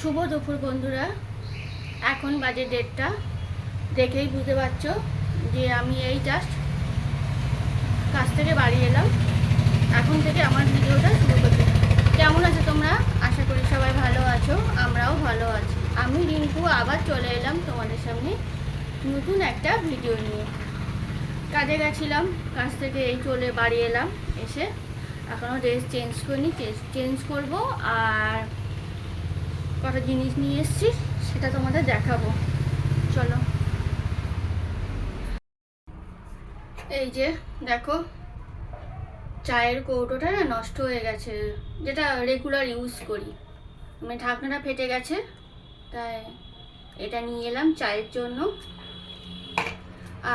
শুভ দুপুর বন্ধুরা। এখন বাজে ডেটটা দেখেই বুঝতে পারছ যে আমি এই জাস্ট কাছ থেকে বাড়ি এলাম। এখন থেকে আমার ভিডিওটা শুরু করছি কেমন আছো তোমরা? আশা করি সবাই ভালো আছো, আমরাও ভালো আছি। আমি রিঙ্কু, আবার চলে এলাম তোমাদের সামনে নতুন একটা ভিডিও নিয়ে। কাজে গেছিলাম, কাজ থেকে এই চলে বাড়ি এলাম, এসে এখনও ড্রেস চেঞ্জ করিনি চেঞ্জ করব আর কটা জিনিস নিয়ে এসেছি, সেটা তোমাদের দেখাবো। চলো। এই যে, দেখো, চায়ের কৌটোটা না নষ্ট হয়ে গেছে, যেটা রেগুলার ইউজ করি। মানে ঢাকনাটা ফেটে গেছে, তাই এটা নিয়ে এলাম চায়ের জন্য।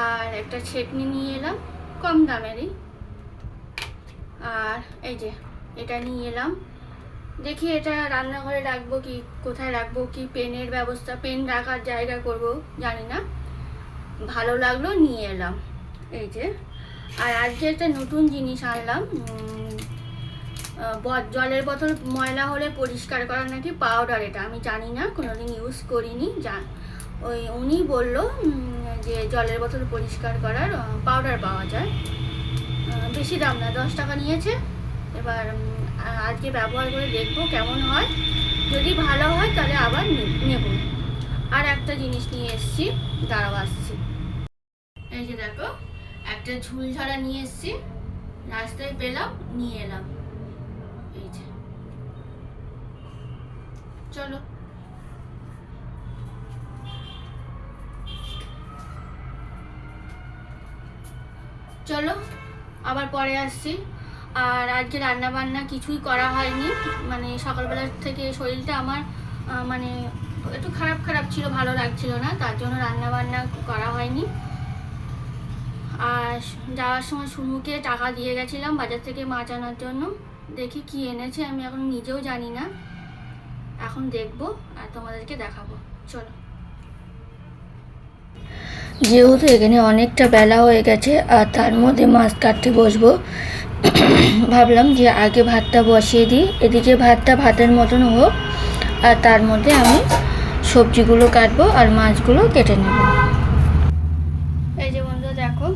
আর একটা ছেকনি নিয়ে এলাম, কম দামেরই। আর এই যে, এটা নিয়ে এলাম। দেখি এটা রান্নাঘরে রাখব কি, কোথায় রাখব, কি পেনের ব্যবস্থা, পেন রাখার জায়গা করব, জানি না। ভালো লাগল, নিয়ে এলাম। এই যে, আর আজকে একটা নতুন জিনিস আনলাম জলের বোতল ময়লা হলে পরিষ্কার করার নাকি পাউডার এটা, আমি জানি না, কোনোদিন ইউজ করিনি, যা, ওই উনি বলল যে জলের বোতল পরিষ্কার করার পাউডার পাওয়া যায়। বেশি দাম না, দশ টাকা নিয়েছে। এবার আজকে ব্যবহার করে দেখব কেমন হয়। যদি ভালো হয় তাহলে আবার নেব। আর একটা জিনিস নিয়ে এসেছি, দাঁড়াও আসছি। এই যে দেখো, একটা ঝুল ঝাড়া নিয়ে এসেছি, রাস্তায় পেলাম, নিয়ে এলাম। এই যে। চলো। চলো, আবার পরে আসছি। আর আজকে রান্না বান্না কিছুই করা হয়নি। মানে সকালবেলা থেকে শরীরটা আমার মানে একটু খারাপ খারাপ ছিল, ভালো লাগছিল না, তার জন্য রান্না বান্না করা হয়নি। আর যাওয়ার সময় সুমুকে টাকা দিয়ে গেছিলাম বাজার থেকে মাছ আনার জন্য। দেখি কি এনেছে, আমি এখন নিজেও জানি না। এখন দেখব আর তোমাদেরকে দেখাবো। চলো। যেহেতু এখানে অনেকটা বেলা হয়ে গেছে, আর তার মধ্যে মাছ কাটতে বসবো ভাবলাম যে আগে ভাতটা বসিয়ে দিই। এদিকে ভাতটা ভাতের মতন হোক, আর তার মধ্যে আমি সবজিগুলো কাটবো আর মাছগুলো কেটে নেব। এই যে বন্ধু, দেখো,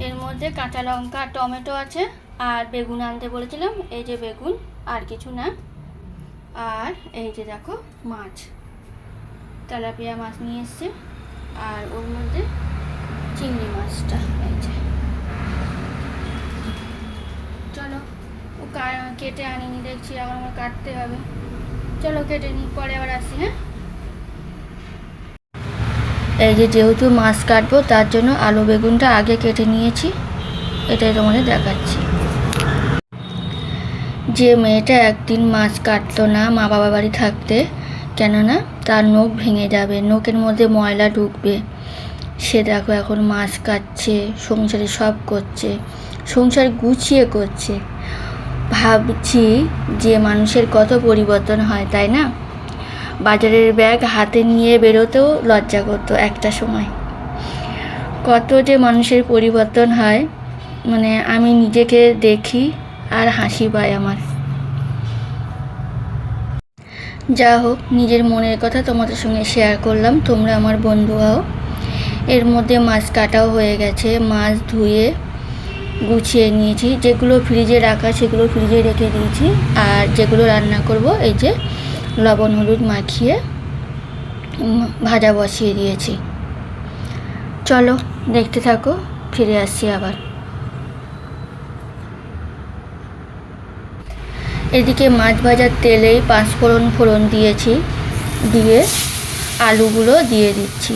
এর মধ্যে কাঁচা লঙ্কা, টমেটো আছে আর বেগুন আনতে বলেছিলাম। এই যে বেগুন, আর কিছু না। আর এই যে দেখো, মাছ। তেলাপিয়া মাছ নিয়ে এসছে। আর ওর মধ্যে চিংড়ি মাছটা, এই যে চলো ও কা- কেটে আনিনি দেখছি, আবার আমার কাটতে হবে। চলো কেটে নিই, পরে আবার আসি হ্যাঁ? এই যে যেহেতু মাছ কাটবো, তার জন্য আলু বেগুনটা আগে কেটে নিয়েছি। এটাই তোমাদের দেখাচ্ছি। যে মেয়েটা একদিন মাছ কাটতো না মা বাবা বাড়ি থাকতে, কেননা তার নখ ভেঙে যাবে, নখের মধ্যে ময়লা ঢুকবে। সে দেখো এখন মাছ কাটছে, সংসারে সব করছে, সংসার গুছিয়ে করছে। ভাবছি যে মানুষের কত পরিবর্তন হয়, তাই না? বাজারের ব্যাগ হাতে নিয়ে বেরোতেও লজ্জা করতো একটা সময়। কত যে মানুষের পরিবর্তন হয় মানে আমি নিজেকে দেখি আর হাসি পায় আমার। যা হোক, নিজের মনের কথা তোমাদের সঙ্গে শেয়ার করলাম, তোমরা আমার বন্ধু হও। এর মধ্যে মাছ কাটাও হয়ে গেছে, মাছ ধুয়ে গুছিয়ে নিয়েছি। যেগুলো ফ্রিজে রাখা, সেগুলো ফ্রিজে রেখে দিয়েছি। আর যেগুলো রান্না করব, এই যে লবণ, হলুদ মাখিয়ে ভাজা বসিয়ে দিয়েছি। চলো, দেখতে থাকো, ফিরে আসছি আবার। এদিকে মাছ ভাজার তেলেই পাঁচফোড়ন ফোড়ন দিয়েছি, দিয়ে আলুগুলো দিয়ে দিচ্ছি।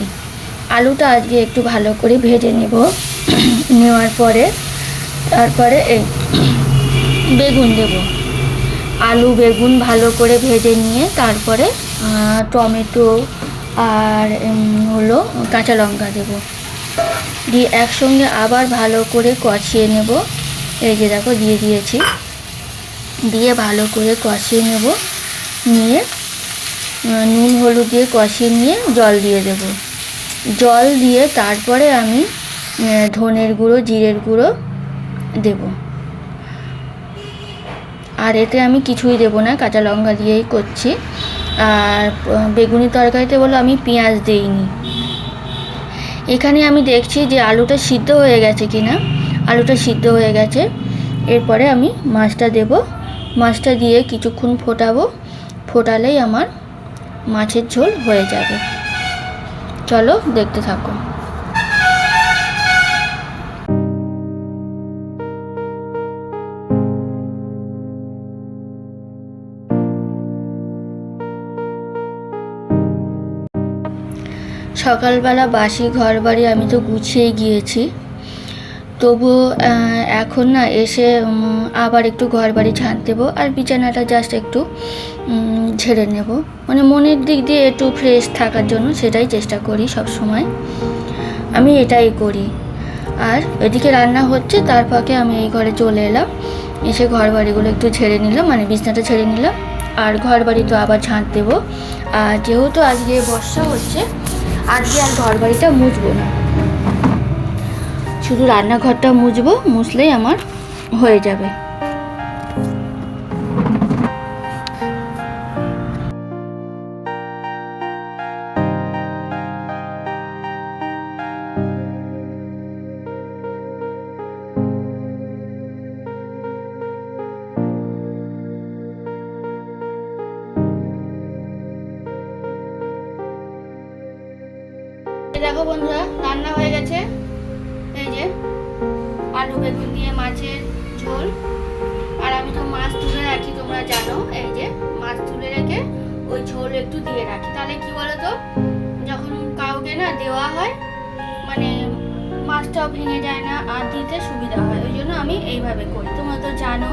আলুটা আজকে একটু ভালো করে ভেজে নেব। নেওয়ার পরে তারপরে এই বেগুন দেব। আলু বেগুন ভালো করে ভেজে নিয়ে তারপরে টমেটো আর হলো কাঁচা লঙ্কা দেব। দিয়ে একসঙ্গে আবার ভালো করে কষিয়ে নেব। এই যে দেখো দিয়ে দিয়েছি। দিয়ে ভালো করে কষিয়ে নেব। নিয়ে নুন হলুদ দিয়ে কষিয়ে নিয়ে জল দিয়ে দেব। জল দিয়ে তারপরে আমি ধনের গুঁড়ো, জিরের গুঁড়ো দেব। আর এতে আমি কিছুই দেবো না, কাঁচা লঙ্কা দিয়েই করছি। আর বেগুনি তরকারিতে বলো আমি পেঁয়াজ দিইনি। এখানে আমি দেখছি যে আলুটা সিদ্ধ হয়ে গেছে কিনা। আলুটা সিদ্ধ হয়ে গেছে। এরপরে আমি মাছটা দেব। মাছটা দিয়ে কিছুক্ষণ ফোটাবো। ফোটালেই আমার মাছের ঝোল হয়ে যাবে। চলো দেখতে থাকো। সকালবেলা বাসি ঘর বাড়ি আমি তো গুছিয়ে গিয়েছি। আহ, এখন না এসে আবার একটু ঘর বাড়ি ঝাঁট দেবো আর বিছানাটা জাস্ট একটু ঝেড়ে নেব। মানে মনের দিক দিয়ে একটু ফ্রেশ থাকার জন্য সেটাই চেষ্টা করি সব সময়। আমি এটাই করি। আর এদিকে রান্না হচ্ছে তার ফাঁকে আমি এই ঘরে চলে এলাম। এসে ঘর বাড়িগুলো একটু ছেড়ে নিলাম মানে বিছনাটা ছেড়ে নিলাম। আর ঘর বাড়ি তো আবার ঝাঁট দেবো। আর যেহেতু আজকে বর্ষা হচ্ছে আজকে আর ঘর বাড়িটা মুছবো না। শুধু রান্নাঘরটা মুছবো মুছলেই আমার হয়ে যাবে। আলু বেগুন দিয়ে মাছের ঝোল। আর আমি তো মাছ তুলে রাখি, তোমরা জানো। এই যে, মাছ তুলে রেখে ওই ঝোল একটু দিয়ে রাখি। তাহলে কি বলো তো যখন কাউকে না দেওয়া হয় মানে মাছটাও ভেঙে যায় না, আর দিতে সুবিধা হয়। ওই জন্য আমি এইভাবে করি। তোমরা তো জানো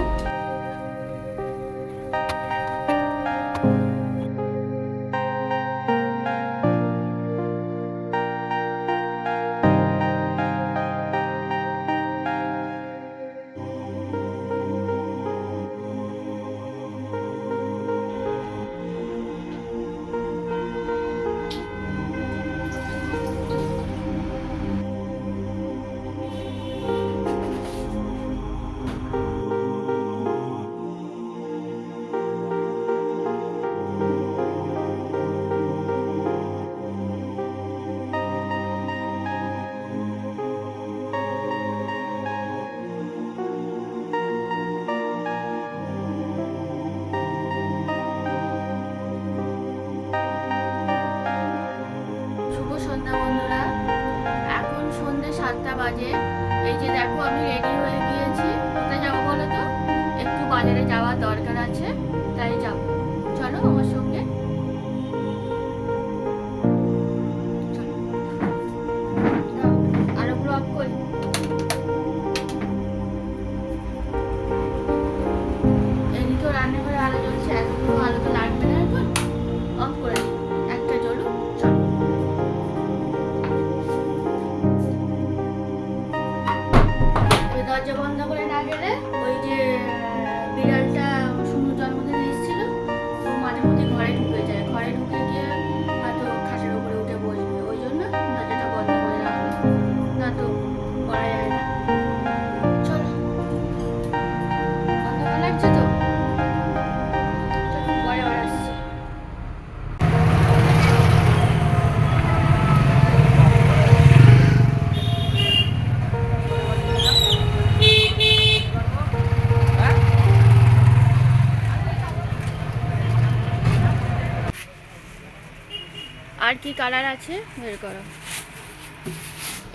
কালার আছে বের করো।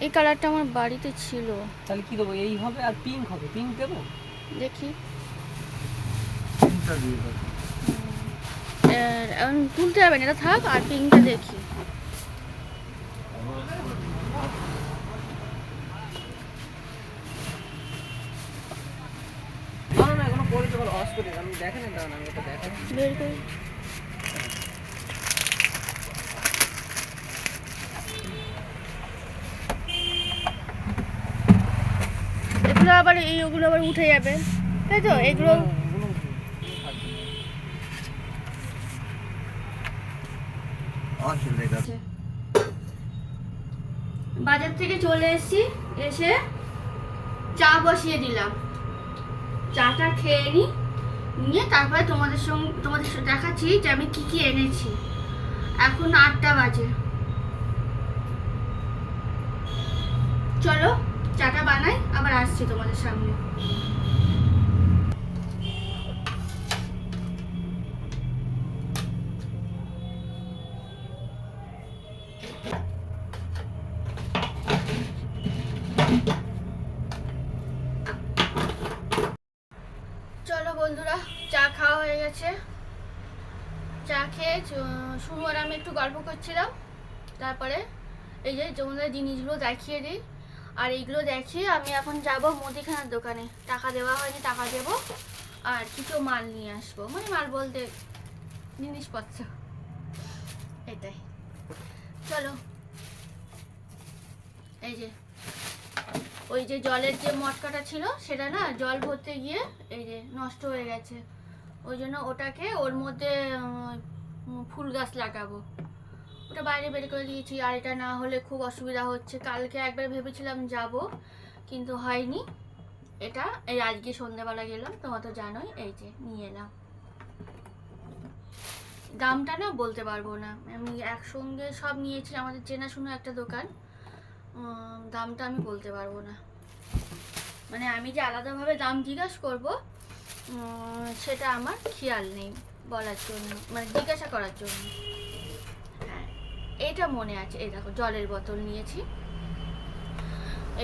এই কালারটা আমার বাড়িতে ছিল। তাহলে কি দেবো? এই হবে আর পিঙ্ক হবে। পিঙ্ক দেবো? দেখি। পিঙ্কটা দিয়ে দেবো। এখন তুলতে হবে না এটা থাক আর পিঙ্কটা দেখি। না না, আবার এই ওগুলো আবার উঠে যাবে। তাই তো? এগুলো বাজার থেকে চলে এসেছি, এসে চা বসিয়ে দিলাম। চাটা খেয়ে নি, নিয়ে তারপরে তোমাদের সঙ্গে, তোমাদের সাথে দেখাচ্ছি যে আমি কি কি এনেছি। এখন আটটা বাজে। চলো চাটা বানাই, আবার আসছি তোমাদের সামনে। চলো বন্ধুরা, চা খাওয়া হয়ে গেছে। চা খেয়ে আর আমি একটু গল্প করছিলাম। তারপরে এই যে তোমাদের জিনিসগুলো দেখিয়ে দিই। আর এইগুলো দেখি আমি এখন যাব মুদিখানার দোকানে। টাকা দেওয়া হয়নি, টাকা দেবো। আর কিছু মাল নিয়ে আসব। মানে মাল বলতে জিনিসপত্র। এটাই। চলো। এই যে, ওই যে জলের যে মটকাটা ছিল, সেটা না জল ভরতে গিয়ে এই যে নষ্ট হয়ে গেছে। ওই জন্য ওটাকে ওর মধ্যে ফুল গাছ লাগাবো। ওটা বাইরে বের করে দিয়েছি, আর এটা না হলে খুব অসুবিধা হচ্ছে। কালকে একবার ভেবেছিলাম যাব, কিন্তু হয়নি। এটা এই আজকে সন্ধ্যেবেলা গেলাম, তোমরা তো জানোই, এই যে নিয়ে এলাম। দামটা না বলতে পারব না। আমি একসঙ্গে সব নিয়েছি, আমাদের চেনাশোনা একটা দোকান। দামটা আমি বলতে পারব না। মানে আমি যে আলাদাভাবে দাম জিজ্ঞাসা করব সেটা আমার খেয়াল নেই বলার জন্য মানে জিজ্ঞাসা করার জন্য। এটা মনে আছে, এই দেখো, জলের বোতল নিয়েছি।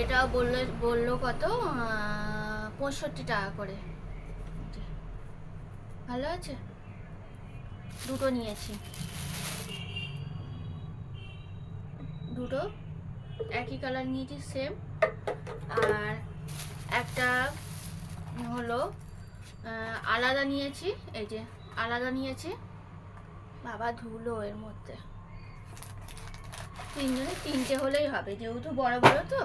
এটা বলল বলল কত? পঁয়ষট্টি টাকা করে। ভালো আছে? দুটো নিয়েছি। দুটো, একই কালার নিয়েছি সেম আর একটা হলো আলাদা নিয়েছি, এই যে আলাদা নিয়েছি। বাবা ধুলো এর মধ্যে। তিনজনে তিনটে হলেই হবে, যেহেতু বড় বড় তো।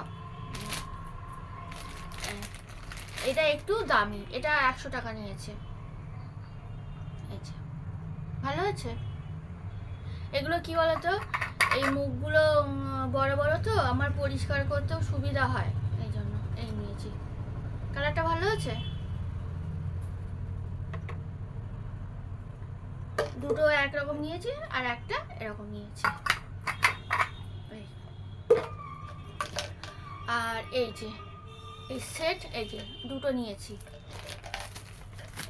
এটা একটু দামি, এটা একশো টাকা নিয়েছে। ভালো আছে এগুলো কি বলতো? এই মুখগুলো বড় বড় তো, আমার পরিষ্কার করতেও সুবিধা হয়, এই জন্য এই নিয়েছি। কালারটা ভালো আছে দুটো একরকম নিয়েছি আর একটা এরকম নিয়েছি এই। আর এই যে এই সেট এই যে দুটো নিয়েছি।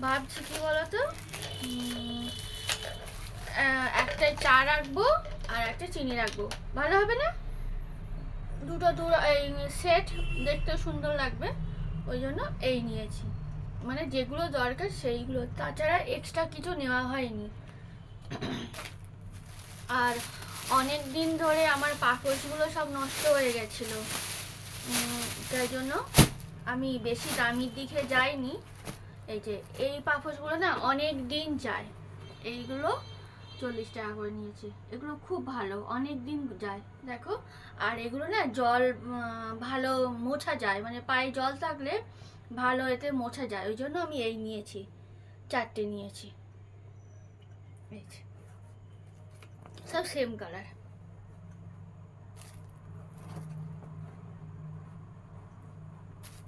ভাবছি কি বলতো? উম, আহ, একটা চা রাখব আর একটা চিনি রাখব। ভালো হবে না? দুটো দু এই সেট দেখতে সুন্দর লাগবে। ওই জন্য এই নিয়েছি। মানে যেগুলো দরকার সেইগুলো। তাছাড়া এক্সট্রা কিছু নেওয়া হয়নি। আর অনেক দিন ধরে আমার পাপোশগুলো সব নষ্ট হয়ে গেছিল। তাই জন্য আমি বেশি দামির দিকে যাইনি। এই যে, এই পাপোশগুলো না অনেক দিন যায়। এইগুলো চল্লিশ টাকা করে নিয়েছি। এগুলো খুব ভালো, অনেক দিন যায়। দেখো, আর এগুলো না জল ভালো মোছা যায়। মানে পায়ে জল থাকলে ভালো এতে মোছা যায়। ওই জন্য আমি এই নিয়েছি, চারটে নিয়েছি। সব সেম কালার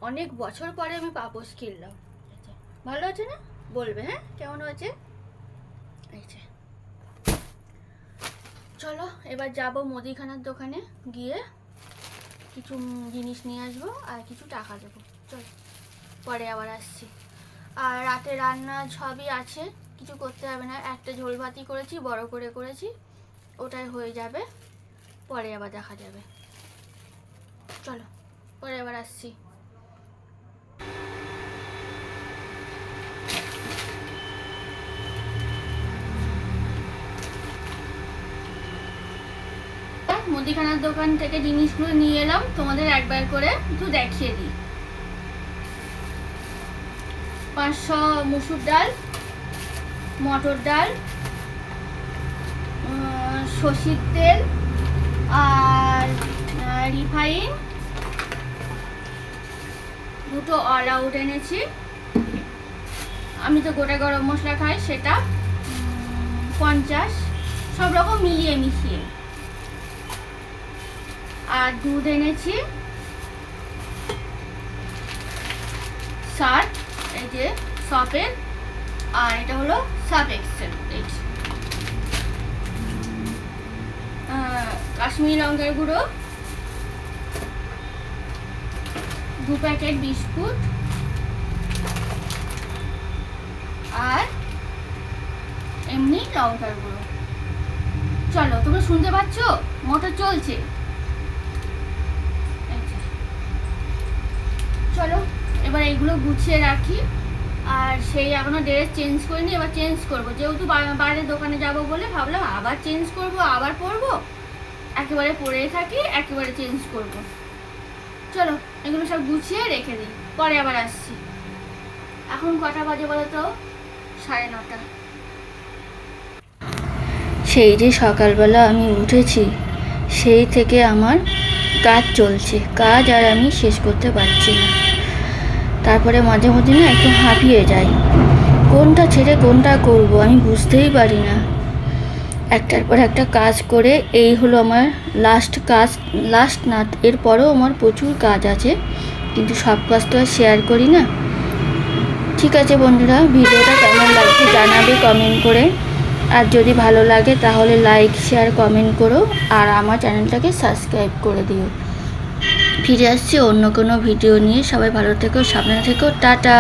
অনেক বছর পরে আমি পাপোশ কিনলাম। যে। ভালো আছে না? বলবে হ্যাঁ? কেমন হয়েছে? চলো, এবার যাব মুদিখানার দোকানে গিয়ে কিছু জিনিস নিয়ে আসব আর কিছু টাকা দেবো। চলো, পরে আবার আসছি। আর রাতে রান্না সবই আছে, কিছু করতে হবে না। একটা ঝোল ভাতি করেছি, বড় করে করেছি, ওটাই হয়ে যাবে। পরে আবার দেখা যাবে। চলো, পরে আবার আসছি। মুদিখানার দোকান থেকে জিনিসগুলো নিয়ে এলাম, তোমাদের একবার করে একটু দেখিয়ে দিই। পাঁচশো মুসুর ডাল, মটর ডাল সর্ষের তেল আর রিফাইন। দুটো অল আউট এনেছি। আমি তো গোটা গরম মশলা খাই, সেটা পঞ্চাশ। সব রকম মিলিয়ে মিশিয়ে। আর দুধ এনেছি। ষাট এই যে শপের আর এটা হলো সাব এক্সেল এইট কাশ্মীরি লঙ্কার গুঁড়ো, দু প্যাকেট বিস্কুট, আর এমনি লঙ্কার গুঁড়ো। চলো, তোমরা শুনতে পাচ্ছ? মোটর চলছে এই যে। চলো, এবার এগুলো গুছিয়ে রাখি। আর সেই এখনও ড্রেস চেঞ্জ করিনি, এবার চেঞ্জ করব। যেহেতু বা- বাইরে দোকানে যাব বলে ভাবলাম, আবার চেঞ্জ করব, আবার পরবো। একেবারে পরেই থাকি, একেবারে চেঞ্জ করব। চলো, এগুলো সব গুছিয়ে রেখে দিই, পরে আবার আসছি। এখন কটা বাজে বলো তো? সাড়ে নটা। সেই যে সকালবেলা আমি উঠেছি, সেই থেকে আমার কাজ চলছে। কাজ আর আমি শেষ করতে পারছি না। তারপরে মাঝে মধ্যে না একটু হাঁপিয়ে যাই। কোনটা ছেড়ে কোনটা করব আমি বুঝতেই পারি না। একটার পর একটা কাজ করে এই হলো আমার লাস্ট কাজ লাস্ট না এরপরেও আমার প্রচুর কাজ আছে, কিন্তু সব কাজ তো আর শেয়ার করি না। ঠিক আছে বন্ধুরা, ভিডিওটা কেমন লাগছে জানাবে কমেন্ট করে। আর যদি ভালো লাগে তাহলে লাইক শেয়ার কমেন্ট করো আর আমার চ্যানেলটাকে সাবস্ক্রাইব করে দিও। ফিরে আসছি অন্য কোনো ভিডিও নিয়ে। সবাই ভালো থেকো সামনে থেকো। টাটা!